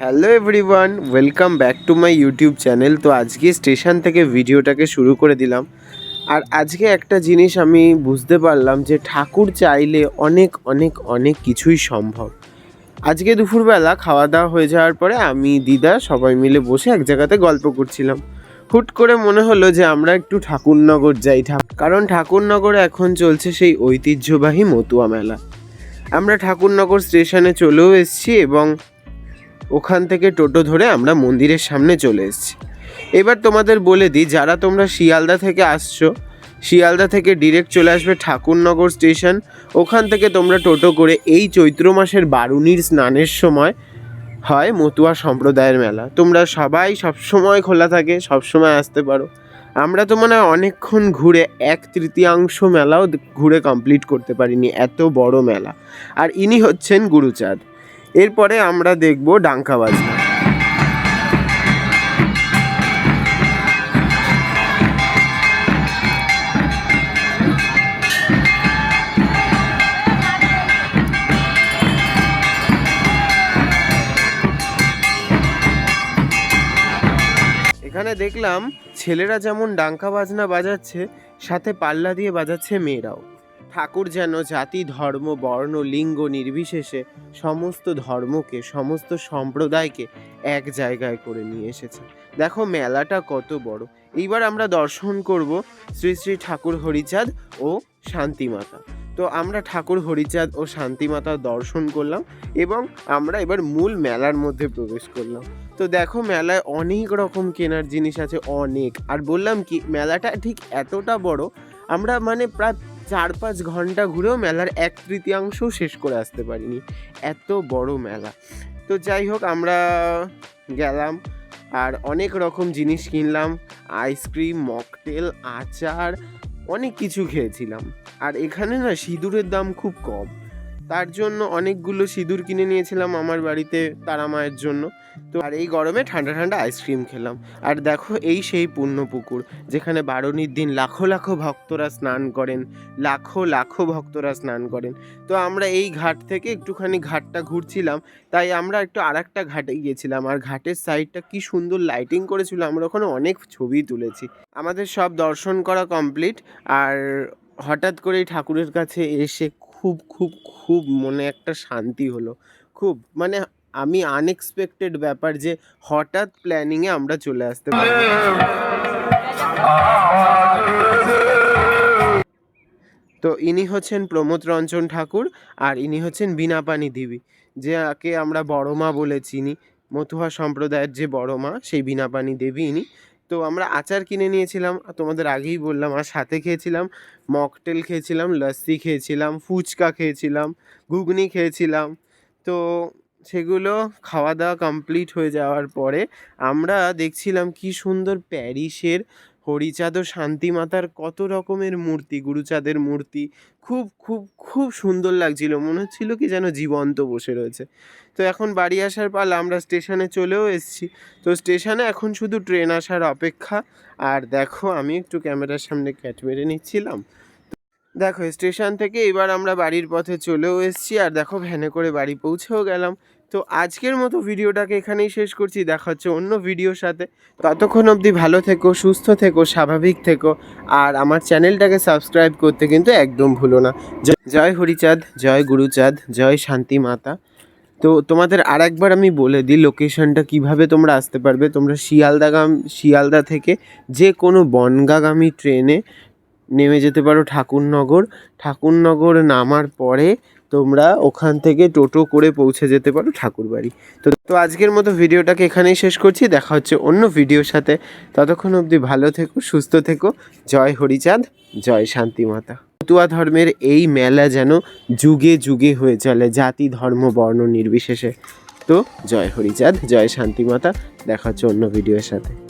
Hello everyone welcome back to my YouTube channel তো আজকে station থেকে ভিডিওটাকে শুরু করে দিলাম। আর আজকে একটা জিনিস আমি বুঝতে পারলাম যে ঠাকুর চাইলে অনেক অনেক অনেক কিছুই সম্ভব। আজকে দুপুরবেলা খাওয়া দাওয়া হয়ে যাওয়ার পরে আমি, দিদা সবাই মিলে বসে এক জায়গাতে গল্প করছিলাম। হুট করে মনে হলো যে আমরা একটু ঠাকুরনগর যাই কারণ ঠাকুরনগরে এখন চলছে সেই ঐতিহ্যবাহী মতুয়া মেলা। আমরা ঠাকুরনগর স্টেশনে চলেও এসেছি এবং ওখান থেকে টোটো ধরে আমরা মন্দিরের সামনে চলে এসেছি। এবার তোমাদের বলে দিই, যারা তোমরা শিয়ালদা থেকে আসছো, শিয়ালদা থেকে ডিরেক্ট চলে আসবে ঠাকুরনগর স্টেশন। ওখান থেকে তোমরা টোটো করে এই চৈত্র মাসের বারুনির স্নানের সময় হয় মতুয়া সম্প্রদায়ের মেলা। তোমরা সবাই সবসময় খোলা থাকে, সবসময় আসতে পারো। আমরা তো মনে হয় অনেকক্ষণ ঘুরে এক তৃতীয়াংশ মেলাও ঘুরে কমপ্লিট করতে পারিনি, এত বড় মেলা। আর ইনি হচ্ছেন গুরুচাঁদ। এরপরে আমরা দেখব ডাঙ্কা বাজনা। এখানে দেখলাম ছেলেরা যেমন ডাঙ্কা বাজনা বাজাচ্ছে, সাথে পাল্লা দিয়ে বাজাচ্ছে মেয়েরাও। ঠাকুর যেন জাতি, ধর্ম, বর্ণ, লিঙ্গ নির্বিশেষে সমস্ত ধর্মকে, সমস্ত সম্প্রদায়কে এক জায়গায় করে নিয়ে এসেছে। দেখো মেলাটা কত বড়। এইবার আমরা দর্শন করব শ্রী শ্রী ঠাকুর হরিচাঁদ ও শান্তিমাতা। তো আমরা ঠাকুর হরিচাঁদ ও শান্তিমাতার দর্শন করলাম এবং আমরা এবার মূল মেলার মধ্যে প্রবেশ করলাম। তো দেখো মেলায় অনেক রকম কেনার জিনিস আছে, অনেক। আর বললাম কি, মেলাটা ঠিক এতটা বড়, আমরা মানে প্রায় চার পাঁচ ঘণ্টা ঘুরেও মেলার এক তৃতীয়াংশও শেষ করে আসতে পারিনি। এত বড় মেলা। তো যাই হোক, আমরা গেলাম আর অনেক রকম জিনিস কিনলাম। আইসক্রিম, মকটেল, আচার, অনেক কিছু খেয়েছিলাম। আর এখানে না সিঁদুরের দাম খুব কম। তার জন্য অনেকগুলো সিঁদুর কিনে নিয়েছিলাম আমার বাড়িতে তারা মায়ের জন্য। তো আর এই গরমে ঠান্ডা ঠান্ডা আইসক্রিম খেলাম। আর দেখো এই সেই পুণ্যপুকুর যেখানে বারণীর দিন লাখো লাখো ভক্তরা স্নান করেন, লাখো লাখো ভক্তরা স্নান করেন। তো আমরা এই ঘাট থেকে একটুখানি ঘাটটা ঘুরছিলাম, তাই আমরা একটু আর একটা ঘাটে গিয়েছিলাম। আর ঘাটের সাইডটা কি সুন্দর লাইটিং করেছিল, আমরা ওখানে অনেক ছবি তুলেছি। আমাদের সব দর্শন করা কমপ্লিট আর হঠাৎ করেই ঠাকুরের কাছে এসে খুব খুব খুব মনে একটা শান্তি হলো। খুব মানে আমি আনএক্সপেক্টেড ব্যাপার যে হঠাৎ প্ল্যানিংয়ে আমরা চলে আসতে পারি। তো ইনি হচ্ছেন প্রমোদ রঞ্জন ঠাকুর আর ইনি হচ্ছেন বিনাপানি দেবী, যাকে আমরা বড় মা বলে চিনি। মতুয়া সম্প্রদায়ের যে বড় মা সেই বিনাপানি দেবী ইনি। তো আমরা আচার কিনে নিয়েছিলাম। তোমাদের আগেই বললাম, আর সাথে খেয়েছিলাম মকটেল খেয়েছিলাম, লস্যি খেয়েছিলাম, ফুচকা খেয়েছিলাম, ঘুগনি খেয়েছিলাম। তো সেগুলো খাওয়া দাওয়া কমপ্লিট হয়ে যাওয়ার পরে আমরা দেখছিলাম কি সুন্দর প্যারিসের হরিচাঁদ ও শান্তিমাতার কত রকমের মূর্তি, গুরুচাঁদের মূর্তি। খুব খুব খুব সুন্দর লাগছিল। মনে হচ্ছিল কি যেন জীবন্ত বসে রয়েছে। তো এখন বাড়ি আসার পালা আমরা স্টেশনে চলেও এসেছি। তো স্টেশনে এখন শুধু ট্রেন আসার অপেক্ষা। আর দেখো, আমি একটু ক্যামেরার সামনে ক্যাট মেরে নিচ্ছিলাম। দেখো, স্টেশন থেকে এবার আমরা বাড়ির পথে চলেও এসেছি। আর দেখো, ভ্যানে করে বাড়ি পৌঁছেও গেলাম। তো আজকের মতো ভিডিওটাকে এখানেই শেষ করছি। দেখা হচ্ছে অন্য ভিডিওর সাথে। ততক্ষণ অবধি ভালো থেকো, সুস্থ থেকো, স্বাভাবিক থেকো আর আমার চ্যানেলটাকে সাবস্ক্রাইব করতে কিন্তু একদম ভুলো না। জয় হরিচাঁদ, জয় গুরুচাঁদ, জয় শান্তি মাতা। তো তোমাদের আর একবার আমি বলে দিই লোকেশনটা কীভাবে তোমরা আসতে পারবে। তোমরা শিয়ালদাগাম, শিয়ালদা থেকে যে কোনো বনগাগামী ট্রেনে নেমে যেতে পারো ঠাকুরনগর। ঠাকুরনগর নামার পরে তোমরা ওখান থেকে টোটো করে পৌঁছে যেতে পারো ঠাকুরবাড়ি। তো তো আজকের মতো ভিডিওটাকে এখানেই শেষ করছি, দেখা হচ্ছে অন্য ভিডিওর সাথে। ততক্ষণ অবধি ভালো থেকো, সুস্থ থেকো, জয় হরিচাঁদ, জয় শান্তিমাতা। মতুয়া ধর্মের এই মেলা যেন যুগে যুগে হয়ে চলে, জাতি, ধর্ম, বর্ণ নির্বিশেষে। তো জয় হরিচাঁদ, জয় শান্তিমাতা, দেখা হচ্ছে অন্য ভিডিওর সাথে।